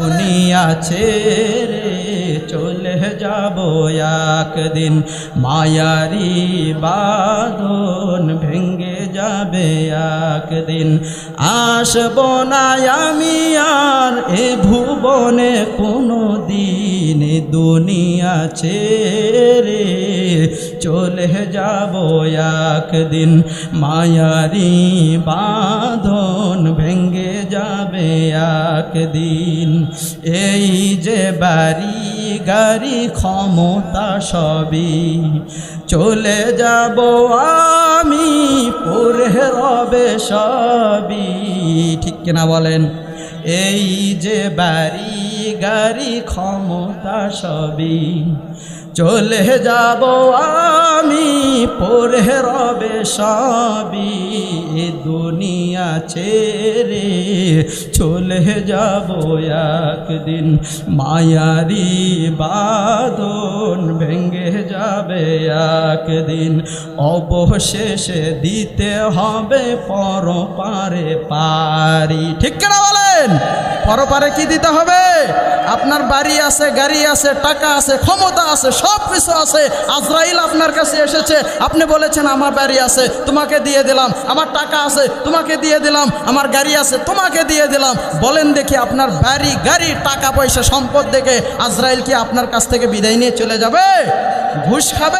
দুনিয়া ছেড়ে চলে যাব একদিন। মায়ারি বাদন ভেঙ্গে যাবে একদিন। আসব না আমি আর এ ভুবনে কোনো দিন দুনিয়া ছেড়ে চলে যাব একদিন। মায়ারি বাঁধন ভেঙ্গে যাবে একদিন। এই যে বাড়ি গাড়ি ক্ষমতা সবই। চলে যাব আমি পরে রবে সবই, ঠিক কিনা বলেন? এই যে বাড়ি, গাড়ি, ক্ষমতা সবই, চলে যাব আমি পরে রবে সবই দুনিয়া ছেড়ে চলে যাব একদিন। মায়ারি বাদন ভেঙ্গে যাবে একদিন। অবশেষে দিতে হবে পরপারে পারি। ঠিক কেনা বলেন? পরপারে কি দিতে হবে? আপনার বাড়ি আছে, গাড়ি আছে, টাকা আছে, ক্ষমতা আছে, সব কিছু আছে। আজরাইল আপনার কাছে এসেছে, আপনি বলেছেন, আমার বাড়ি আছে, তোমাকে দিয়ে দিলাম। আমার টাকা আছে, তোমাকে দিয়ে দিলাম। আমার গাড়ি আছে, তোমাকে দিয়ে দিলাম। বলেন দেখি, আপনার বাড়ি, গাড়ি, টাকা, পয়সা, সম্পদ দেখে আজরাইল কি আপনার কাছ থেকে বিদায় নিয়ে চলে যাবে? ঘুষ খাবে?